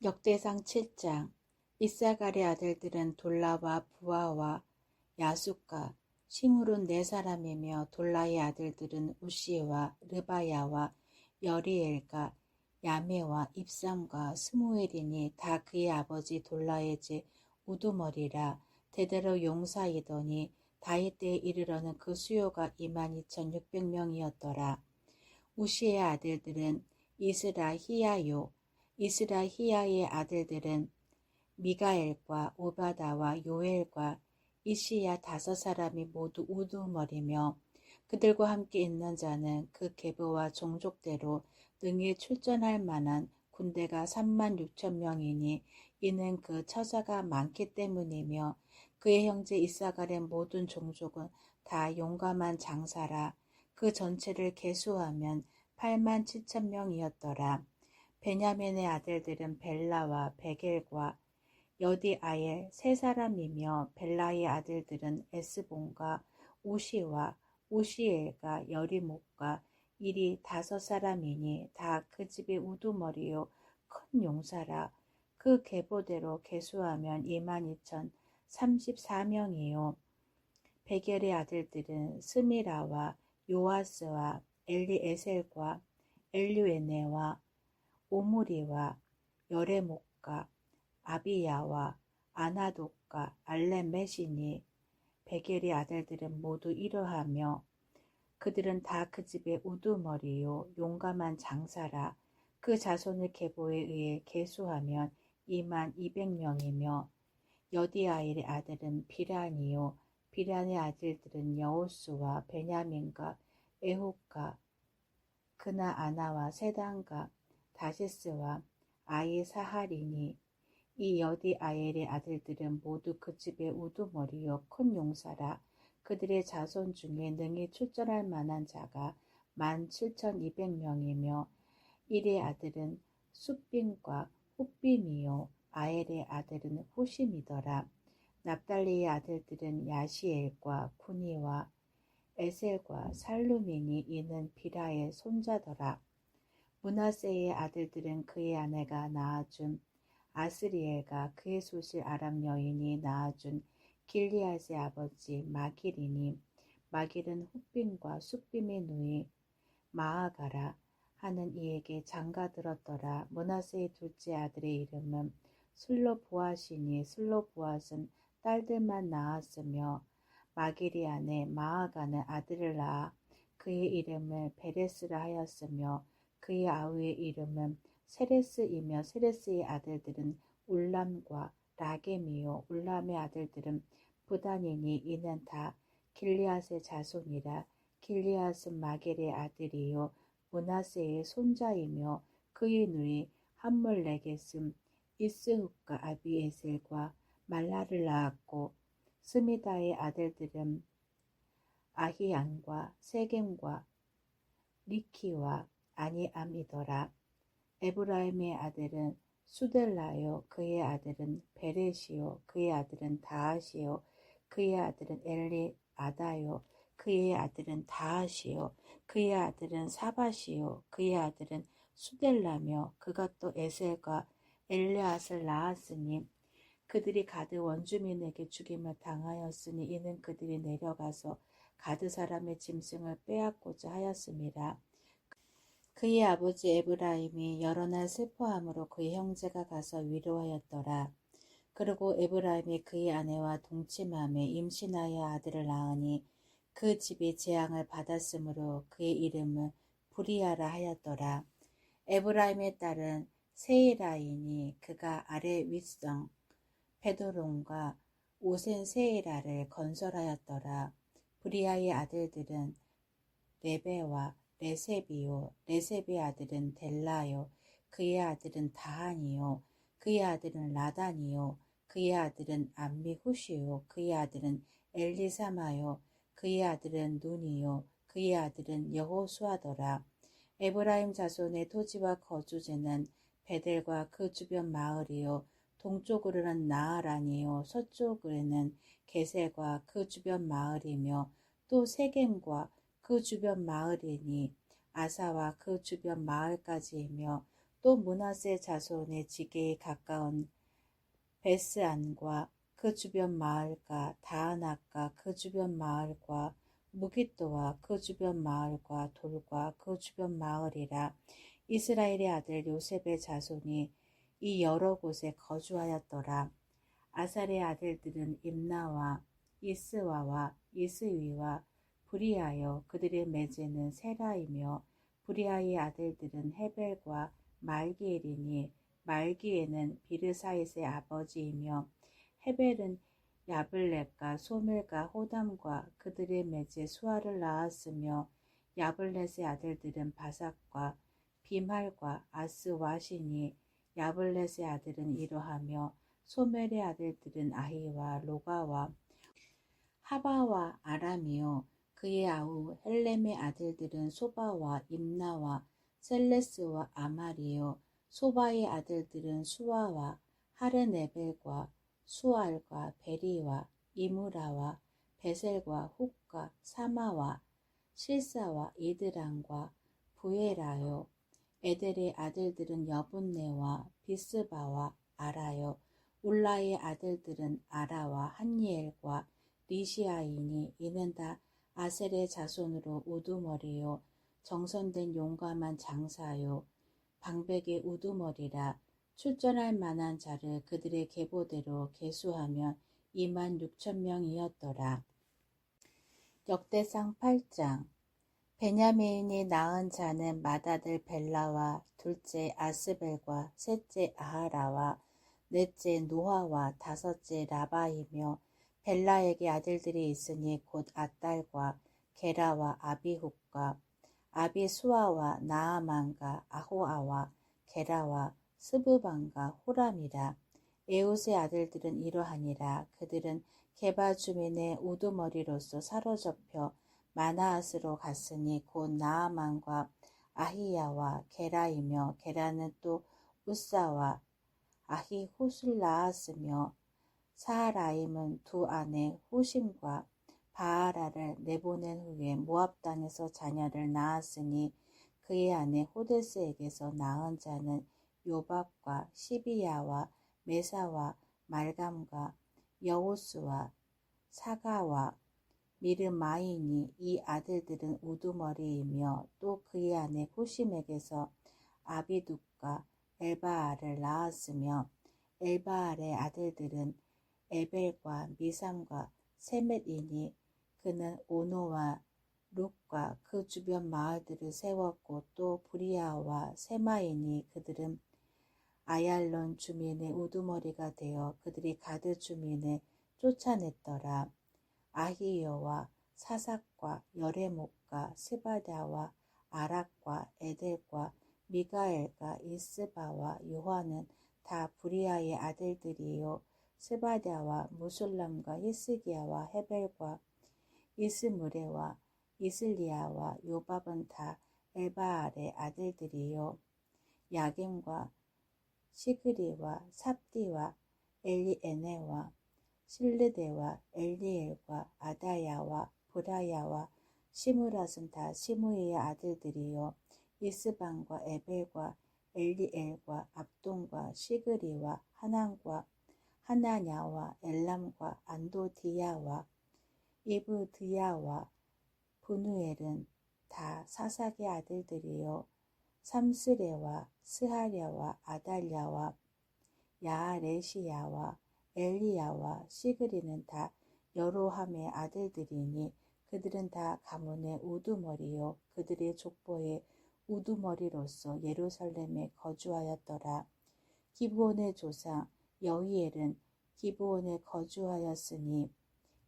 역대상 7장 이사갈의 아들들은 돌라와 부하와 야숫과 시므론 네 사람이며 돌라의 아들들은 우시와 르바야와 여리엘과 야메와 입삼과 스무엘이니 다 그의 아버지 돌라의 제 우두머리라 대대로 용사이더니 다윗 때에 이르러는 그 수요가 22,600명이었더라. 우시의 아들들은 이스라 히야요 이스라히야의 아들들은 미가엘과 오바다와 요엘과 이시야 다섯 사람이 모두 우두머리며 그들과 함께 있는 자는 그 계보와 종족대로 능히 출전할 만한 군대가 3만 6천 명이니 이는 그 처자가 많기 때문이며 그의 형제 이사갈의 모든 종족은 다 용감한 장사라 그 전체를 계수하면 8만 7천 명이었더라. 베냐민의 아들들은 벨라와 베겔과 여디아엘 세 사람이며 벨라의 아들들은 에스본과 우시와 우시엘과 여리목과 이리 다섯 사람이니 다 그 집의 우두머리요 큰 용사라. 그 계보대로 계수하면 2만 2천 34명이요. 베겔의 아들들은 스미라와 요아스와 엘리에셀과 엘류에네와 오므리와 여레목과 아비야와 아나독과 알레메시니 베겔의 아들들은 모두 이러하며 그들은 다 그 집의 우두머리요 용감한 장사라 그 자손의 계보에 의해 계수하면 2만 200명이며 여디아일의 아들은 비란이요 비란의 아들들은 여호수와 베냐민과 에호카 그나 아나와 세단과 다시스와 아이 사하리니 이 여디 아엘의 아들들은 모두 그 집의 우두머리요 큰 용사라 그들의 자손 중에 능히 출전할 만한 자가 만 칠천 이백 명이며 일의 아들은 숫빔과 훗빔이요 아엘의 아들은 후심이더라. 납달리의 아들들은 야시엘과 쿠니와 에셀과 살루민이 이는 비라의 손자더라 문하세의 아들들은 그의 아내가 낳아준 아스리엘과 그의 소실 아람 여인이 낳아준 길리앗의 아버지 마길이니 마길은 훗빔과 숫빔의 누이 마아가라 하는 이에게 장가 들었더라. 문하세의 둘째 아들의 이름은 슬로보아시니 슬로보아스는 딸들만 낳았으며 마길이 아내 마아가는 아들을 낳아 그의 이름을 베레스라 하였으며 그의 아우의 이름은 세레스이며 세레스의 아들들은 울람과 라겜이요. 울람의 아들들은 부단이니 이는 다 길리앗의 자손이라 길리앗은 마겔의 아들이요. 문하세의 손자이며 그의 누이 함몰레겟은 이스훅과 아비에셀과 말라를 낳았고 스미다의 아들들은 아히안과 세겜과 리키와 아니암이더라. 에브라임의 아들은 수델라요. 그의 아들은 베레시요. 그의 아들은 다하시요. 그의 아들은 엘리 아다요. 그의 아들은 다하시요. 그의 아들은 사바시요. 그의 아들은 수델라며 그가 또 에셀과 엘레앗을 낳았으니 그들이 가드 원주민에게 죽임을 당하였으니 이는 그들이 내려가서 가드 사람의 짐승을 빼앗고자 하였습니다. 그의 아버지 에브라임이 여러 날 슬퍼함으로 그의 형제가 가서 위로하였더라. 그리고 에브라임이 그의 아내와 동침함에 임신하여 아들을 낳으니 그 집이 재앙을 받았으므로 그의 이름을 부리아라 하였더라. 에브라임의 딸은 세이라이니 그가 아래 윗성 베도론과 오센 세이라를 건설하였더라. 부리아의 아들들은 레베와 레세비요. 레세비 아들은 델라요. 그의 아들은 다한이요. 그의 아들은 라단이요. 그의 아들은 암미후시요. 그의 아들은 엘리사마요. 그의 아들은 눈이요. 그의 아들은 여호수아더라. 에브라임 자손의 토지와 거주지는 베델과 그 주변 마을이요. 동쪽으로는 나아란이요. 서쪽으로는 게셀과 그 주변 마을이며 또 세겜과 그 주변 마을이니 아사와 그 주변 마을까지이며 또 문하세 자손의 지게에 가까운 베스안과 그 주변 마을과 다하나과 그 주변 마을과 무기또와 그 주변 마을과 돌과 그 주변 마을이라 이스라엘의 아들 요셉의 자손이 이 여러 곳에 거주하였더라. 아살의 아들들은 임나와 이스와와 이스위와 브리아여 그들의 매제는 세라이며 브리아의 아들들은 헤벨과 말기엘이니 말기에는 비르사잇의 아버지이며 헤벨은 야블렛과 소멜과 호담과 그들의 매제 수아를 낳았으며 야블렛의 아들들은 바삭과 비말과 아스와시니 야블렛의 아들은 이러하며 소멜의 아들들은 아히와 로가와 하바와 아람이요 그의 아우 헬렘의 아들들은 소바와 임나와 셀레스와 아마리요. 소바의 아들들은 수아와 하르네벨과 수알과 베리와 이무라와 베셀과 훅과 사마와 실사와 이드랑과 부에라요. 에델의 아들들은 여분네와 비스바와 아라요. 울라의 아들들은 아라와 한니엘과 리시아이니 이는 다 아셀의 자손으로 우두머리요. 정선된 용감한 장사요. 방백의 우두머리라. 출전할 만한 자를 그들의 계보대로 계수하면 2만 6천 명이었더라. 역대상 8장. 베냐민이 낳은 자는 맏아들 벨라와 둘째 아스벨과 셋째 아하라와 넷째 노아와 다섯째 라바이며 벨라에게 아들들이 있으니 곧 아딸과 게라와 아비훗과 아비수아와 나아만과 아호아와 게라와 스부반과 호람이라. 에웃의 아들들은 이러하니라. 그들은 게바 주민의 우두머리로서 사로잡혀 마나앗으로 갔으니 곧 나아만과 아히야와 게라이며 게라는 또 우사와 아히훗을 낳았으며 사하라임은 두 아내 후심과 바하라를 내보낸 후에 모압 땅에서 자녀를 낳았으니 그의 아내 호데스에게서 낳은 자는 요밥과 시비야와 메사와 말감과 여호수와 사가와 미르마이니 이 아들들은 우두머리이며 또 그의 아내 후심에게서 아비둑과 엘바알을 낳았으며 엘바알의 아들들은 에벨과 미삼과 세멧이니 그는 오노와 룩과 그 주변 마을들을 세웠고 또 브리아와 세마이니 그들은 아얄론 주민의 우두머리가 되어 그들이 가드 주민을 쫓아냈더라. 아히여와 사삭과 여레목과 스바다와 아락과 에델과 미가엘과 이스바와 요한은 다 브리아의 아들들이요 스바다와 무술람과 히스기야와 헤벨과 이스무레와 이슬리아와 요밥은 다 엘바알의 아들들이요. 야겜과 시그리와 삽디와 엘리에네와 실르데와 엘리엘과 아다야와 브라야와 시무랏은 다 시무이의 아들들이요. 이스방과 에벨과 엘리엘과 압동과 시그리와 하난과 하나냐와 엘람과 안도디야와 이브드야와 분우엘은 다 사삭의 아들들이요 삼스레와 스하랴와 아달랴와 야레시야와 엘리야와 시그리는 다 여로함의 아들들이니 그들은 다 가문의 우두머리요 그들의 족보의 우두머리로서 예루살렘에 거주하였더라. 기브온의 조상 여이엘은 기브온에 거주하였으니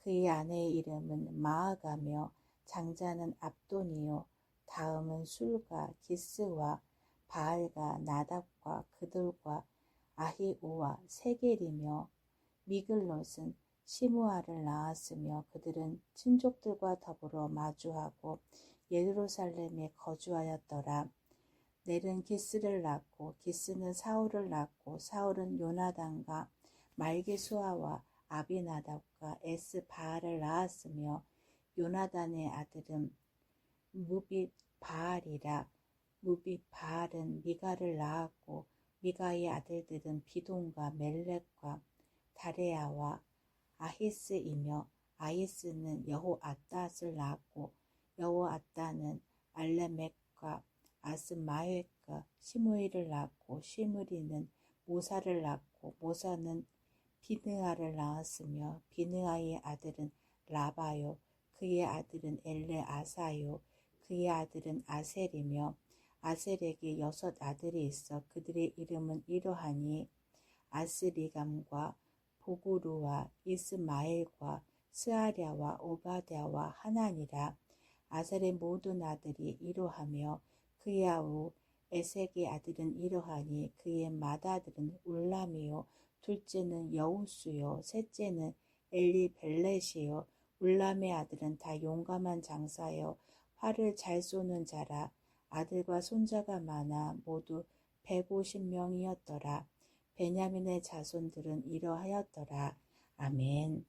그의 아내의 이름은 마아가며 장자는 압돈이요 다음은 술과 기스와 바알과 나답과 그들과 아히오와 세겔이며 미글롯은 시무아를 낳았으며 그들은 친족들과 더불어 마주하고 예루살렘에 거주하였더라. 넬은 기스를 낳고 기스는 사울을 낳고 사울은 요나단과 말기수아와 아비나답과 에스바알을 낳았으며 요나단의 아들은 무비 바알이라 무비 바알은 미가를 낳았고 미가의 아들들은 비돈과 멜렉과 다레아와 아히스이며 아히스는 여호아따스를 낳았고 여호아따는 알레멕과 아스마획과 시므이를 낳았고 시므리는 모사를 낳고 모사는 비느아를 낳았으며 비느아의 아들은 라바요 그의 아들은 엘레아사요 그의 아들은 아셀이며 아셀에게 여섯 아들이 있어 그들의 이름은 이러하니 아스리감과 보구루와 이스마엘과 스아랴와 오바댜와 하나니라. 아셀의 모든 아들이 이러하며 아우 에색의 아들은 이러하니 그의 맏아들은 울람이요. 둘째는 여우수요. 셋째는 엘리벨렛이요. 울람의 아들은 다 용감한 장사요. 활을 잘 쏘는 자라. 아들과 손자가 많아 모두 150명이었더라. 베냐민의 자손들은 이러하였더라. 아멘